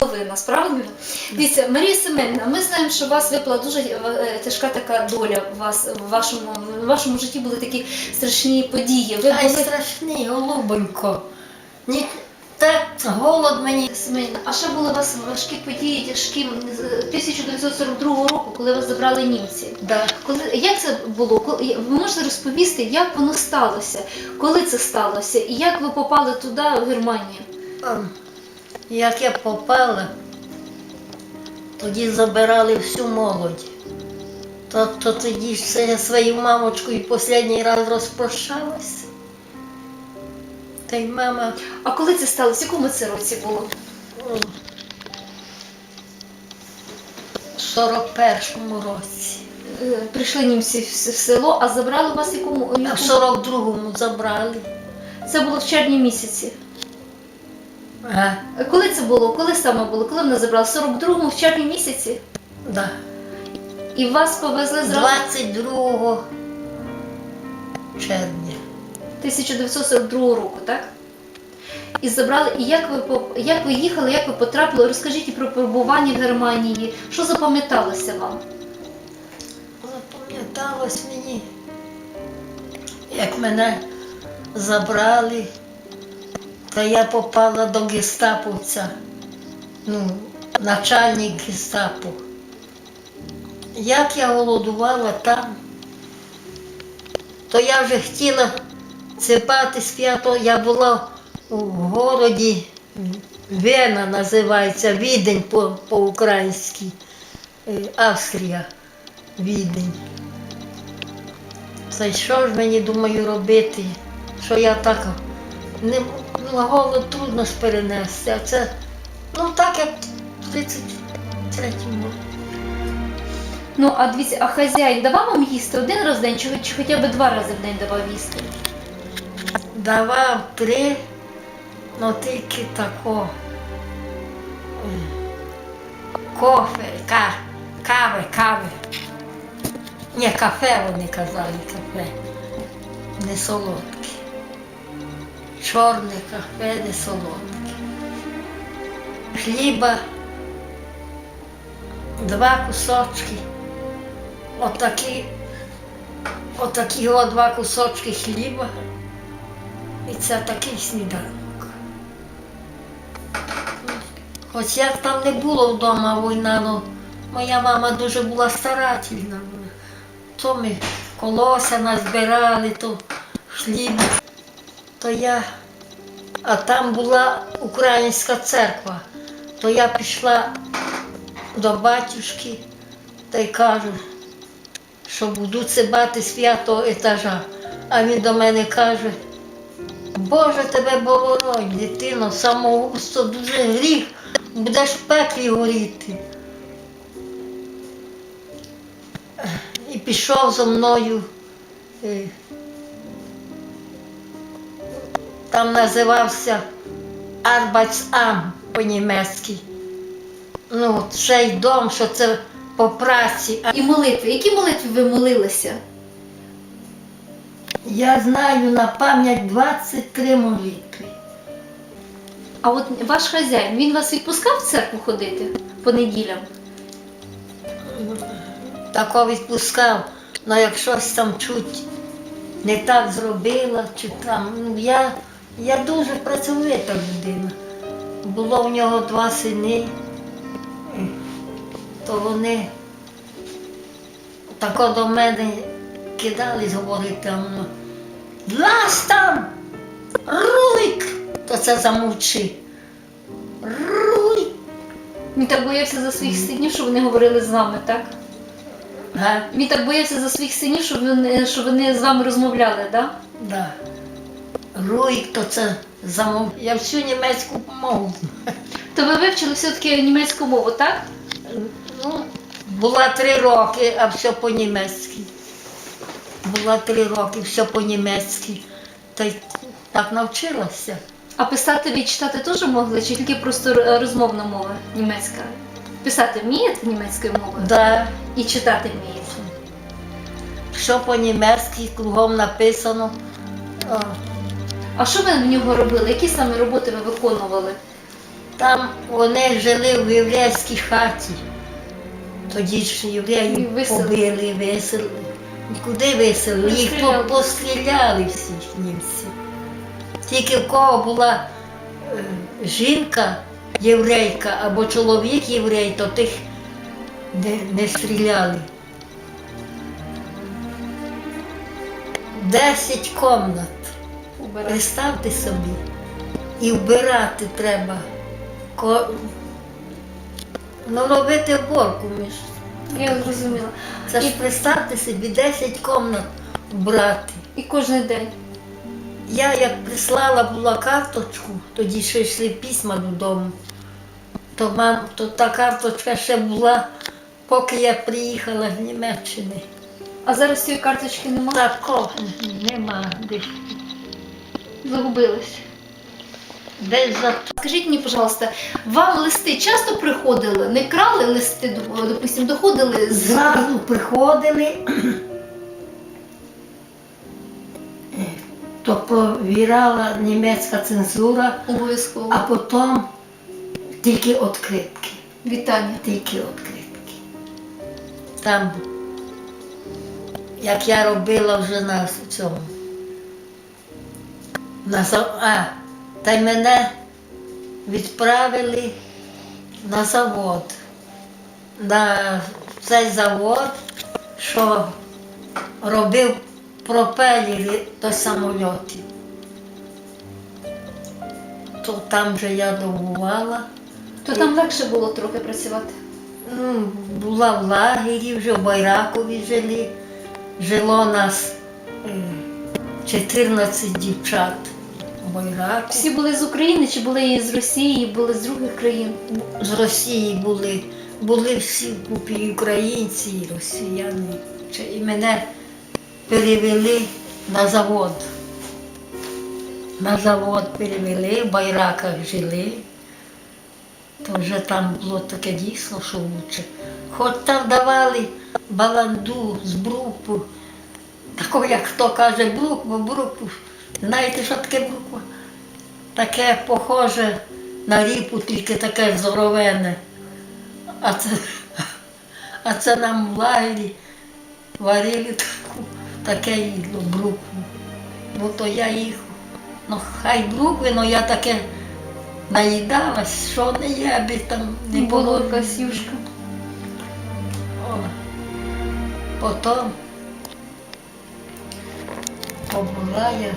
половина, правильно? Дивіться, Марія Семенівна, ми знаємо, що у вас випала дуже е, тяжка така доля у вас в вашому, в вашому житті були такі страшні події. Ви Ай, були страшний, голубонько. Ні, так голод мені. Семенівна, а ще були у вас важкі події, тяжкі з 1942 року, коли вас забрали німці. Да. Коли як це було? Коли ви можете розповісти, як воно сталося? Коли це сталося? І як ви попали туди, в Германію? Як я попала, тоді забирали всю молодь. То, то тоді це я своєю мамочкою останній раз розпрощалась. Та й мама А коли це сталося? В якому це році було? в 41-му році. Е, Прийшли німці в село, а забрали вас якому? у А в 42-му забрали. Це було в червні місяці. Ага, Е, Коли це було? Коли саме було? Коли мене забрали? В 42-му в червні місяці? да. І вас повезли зразу 22 червня. 1942 року, так? І забрали. І як ви як ви їхали, як ви потрапили? Розкажіть і про перебування в Германії. Що запам'яталося вам? Запам'яталось мені, як мене забрали, та я попала до гестаповця, ну, начальник гестапо. Як я голодувала там, то я вже хотіла цепати свято, я була у городі Вена називається, Відень по- по-українськи, е, Австрія. Відень. Це що ж мені думаю робити? Що я так не ну, голод трудно ж перенести, а це ну так як в 33-му. Ну, а дивіться, а хазяїн давав вам їсти один раз в день, чи, чи хоча б два рази в день давав їсти? Давав три, ну тільки тако. Кофе, ка, кави, кави. Ні, кафе вони казали, кафе. Не солодке. Чорне кафе, не солодке. Хліба, два кусочки. Отакі, отакі два кусочки хліба. І це такий сніданок. Хоч як там не було вдома війна, ну моя мама дуже була старательна. То ми колося назбирали, то хліб, то я. А там була українська церква, то я пішла до батюшки та й кажу, що буду цибати святого етажа. А він до мене каже, Боже тебе боронь, дитино, самогубство дуже гріх, будеш в пеклі горіти. І пішов зо мною. Там називався Арбайцам по-німецьки. Ну, цей дом, що це по праці. І молитви. Які молитви ви молилися? Я знаю на пам'ять 23 молитви. А от ваш хазяїн, він вас відпускав в церкву ходити по неділям? Тако відпускав, але як щось там чуть не так зробила, чи там. Ну, я, я дуже працьовита людина. Було в нього два сини, е, то вони тако до мене кидались говорити, Лазь там! Рулик! То це замовчи. Рулик! Він так боявся за своїх синів, що вони говорили з вами, так? Га? Він так боявся за своїх синів, що вони, що вони з вами розмовляли, так? Да. Руїк, то це замов. Я всю німецьку мову. То ви вивчили все-таки німецьку мову, так? Ну, була три роки, а все по-німецьки. Була три роки, все по-німецьки. Та й так навчилася. А писати і читати теж могли, чи тільки просто розмовна мова німецька? Писати вмієте німецькою мовою? Да. І читати вмієте? Все по-німецьки, кругом написано. О, А що ви в нього робили? Які саме роботи ви виконували? Там вони жили в єврейській хаті. Тоді ж І євреї виселили. побили, виселили. Нікуди виселили, їх Розстріляли. по- постріляли всіх німці. Тільки в кого була е, жінка єврейка або чоловік єврей, то тих не, не стріляли. Десять комнат. Представте собі. І вбирати треба. Ну, робити уборку між. Я зрозуміла. Це ж І- представте собі 10 комнат вбрати. І кожен день. Я як прислала була карточку, тоді ще йшли письма додому, то, мам, то та карточка ще була, поки я приїхала з Німеччини. А зараз цієї карточки немає? Такого нема. Десь, Загубились. десь за Скажіть мені, пожалуйста, вам листи часто приходили? Не крали листи, допустим, доходили з Зразу приходили, то провіряла німецька цензура, обов'язково а потім тільки відкритки. вітання. Тільки відкритки. Там, як я робила вже на цьому. На, а, та й мене відправили на завод. На цей завод, що робив пропелери до самольотів. То там же я добувала. То там легше було трохи працювати. Ну, була в лагері, вже в Байракові жили. Жило нас е, 14 дівчат в Байраку. Всі були з України, чи були і з Росії, були з других країн. З Росії були, були всі купі і українці, і росіяни. І мене перевели на завод. На завод перевели, в Байраках жили. То вже там було таке дійсно, що лучше. Хоч там давали баланду з брукву, такого, як хто каже, брукву, брукву. Знаєте, що таке бруква? Таке похоже на ріпу, тільки таке здоровене. А це, а це нам в лагері варили таку, таке їдло, брукву. Ну то я їх, ну хай брукви, але я таке наїдалась, що не є, аби там не Було було. якась юшка. О, Потім побула я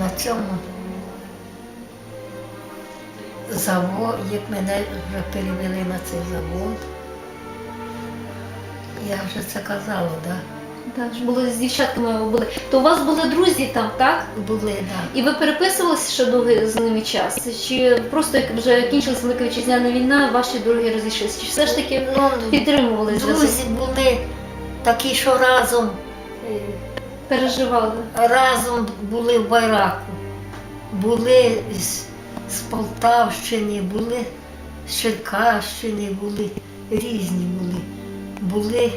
на цьому завод, як мене вже перевели на цей завод. Я вже це казала, так? Так, ж були з дівчатками ви були. То у вас були друзі там, так? Були, так. І ви переписувалися ще довгий з ними час? Чи просто як вже кінчилась Велика Вітчизняна війна, ваші дороги розійшлися? Чи все ж таки Ну, підтримували зв'язок? друзі були такі, що разом, е, Переживали? разом були в Байраку. Були з, з Полтавщини, були з Черкащини, були різні були. Були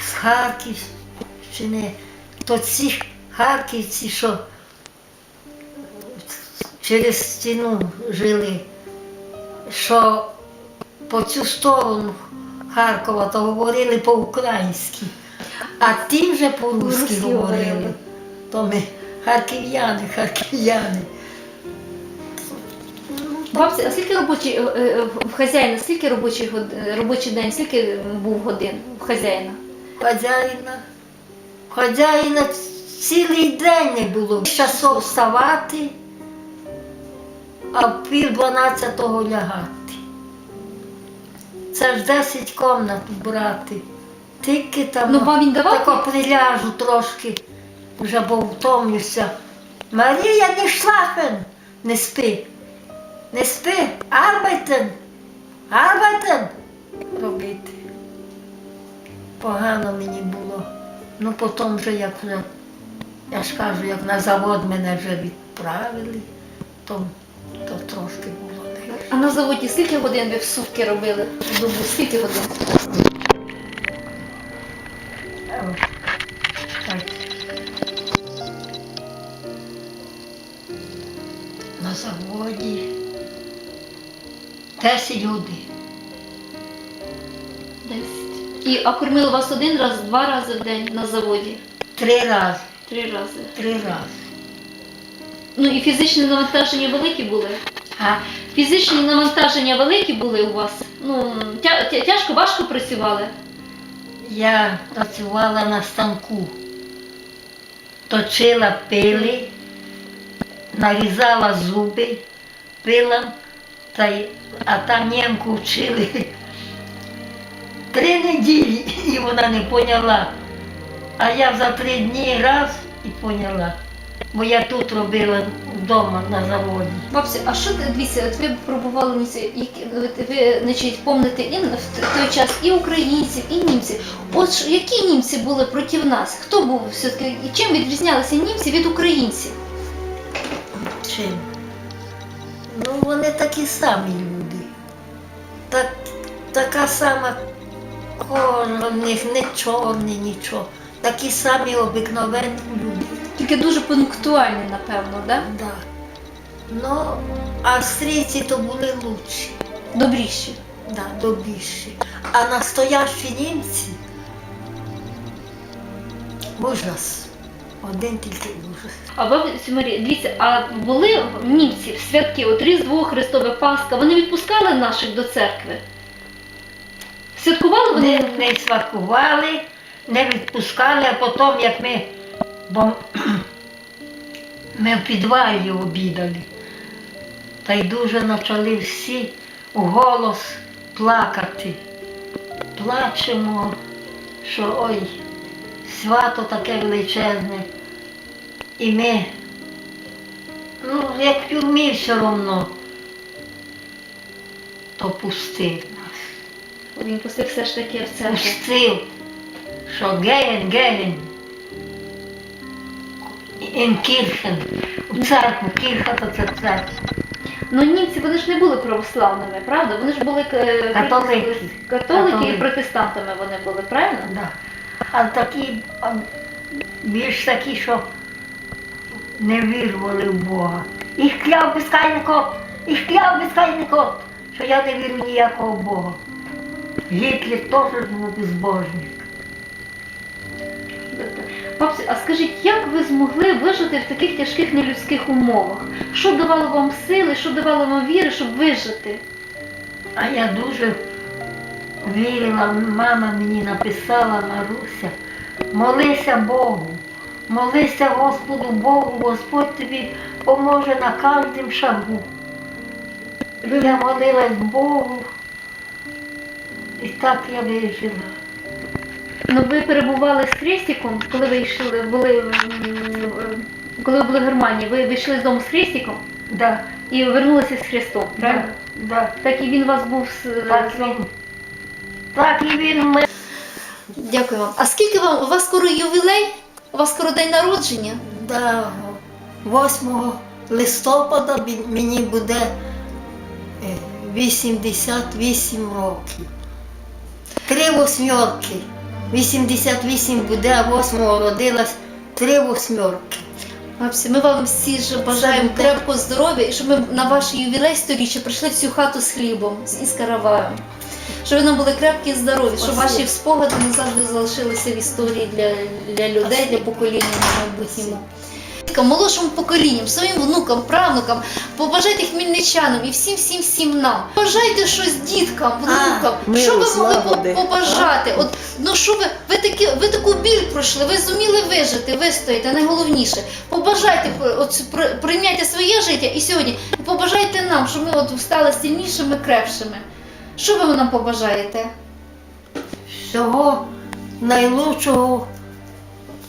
з Харківщини. То ці харківці, що через стіну жили, що по цю сторону Харкова то говорили по-українськи, а ті вже по-русски говорили. То ми харків'яни, харків'яни. Бабці, а скільки робочий е, е, в хазяїна, скільки робочий, год- е, робочий день, скільки був годин в хазяїна? Хазяїна. Хазяїна цілий день не було. Часов вставати, а в пів дванадцятого лягати. Це ж 10 комнат брати. Тільки там Ну, вам він давав? тако приляжу трошки, вже бо втомлюся. Марія, не шлафен, не спи. Не спи, арбайтен, арбайтен робити. Погано мені було. Ну потім вже як вже, я ж кажу, як на завод мене вже відправили, то, то трошки було не. А на заводі скільки годин ви в сутки робили? В добу? Скільки годин? На заводі 10 годин. Десять. І а кормили вас один раз, два рази в день на заводі? Три рази. Три рази. Три рази. Ну і фізичні навантаження великі були? А Фізичні навантаження великі були у вас? Ну, тя, тя- тяжко, важко працювали? я працювала на станку, точила пили, нарізала зуби пилом, та а там німку вчили три неділі, і вона не поняла. А я за три дні раз і поняла. Бо я тут робила вдома на заводі. Бабці, а що дивіться, от ви пробували ви значить, помните і в той час і українців, і німців. От які німці були проти нас? Хто був все-таки чим відрізнялися німці від українців? Чим? Ну, вони такі самі люди. Так, така сама кожа в них, не чорний, нічого. Такі самі обикновенні люди. Тільки дуже пунктуальні, напевно, да? Да. Ну, австрійці то були лучші, Добріші. да, добріші. А настоящі німці ужас. Один тільки ужас. А бабусі Марія, дивіться, а були в святки, от Різдво, Христове Пасха, вони відпускали наших до церкви? Святкували вони? Не, не святкували, не відпускали, а потім, як ми, бо ми в підвалі обідали, та й дуже почали всі у голос плакати. Плачемо, що ой, свято таке величезне. І ми, ну, як в тюрмі все одно, то пустив нас. Він пустив все ж таки в церкву. пустив, що геген. In Kirchen. У церкву, кірха то це церква. Ну німці вони ж не були православними, правда? Вони ж були е, Католики. католики і протестантами вони були, правильно? Да. А такі, більш такі, що не вірували в Бога. І кляв безкайний кот, і кляв безкайний кот, що я не вірю ніякого Бога. Гітлер теж був безбожник. Бабці, а скажіть, як ви змогли вижити в таких тяжких нелюдських умовах? Що давало вам сили, що давало вам віри, щоб вижити? А я дуже вірила, мама мені написала Маруся, молися Богу, молися Господу Богу, Господь тобі поможе на кожному шагу. Я молилась Богу, і так я вижила. Ну ви перебували з Хрестиком, коли ви йшли, були коли ви були в Германії, ви вийшли з дому з Хрестиком Да, і вернулися з Христом, правильно? да, да. Так і він у вас був з Так, він, так і він ми. Дякую вам. А скільки вам у вас скоро ювілей? У вас скоро день народження? Да, 8 листопада бі- мені буде е, 88 років. Три восьмерки. 88 буде, а 8 родилась три восьмерки. Бабці, ми вам всі ж бажаємо буде. крепкого здоров'я і щоб ми на ваш ювілей сторіччя прийшли всю хату з хлібом з- і з караваєм. Щоб нам були крепкі і здорові, щоб ваші спогади назавжди залишилися в історії для, для людей, для покоління на майбутньому. Молодшим поколінням, своїм внукам, правнукам, побажайте хмельничанам і всім, всім, всім нам. Бажайте щось діткам, внукам. миру, що ви могли побажати? От ну що ви, ви такі, ви таку біль пройшли, ви зуміли вижити, вистояти, найголовніше. Побажайте, от при- прийняйте своє життя і сьогодні і побажайте нам, щоб ми от стали сильнішими, крепшими. Що ви нам побажаєте? Всього найлучшого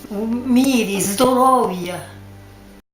в мірі, здоров'я.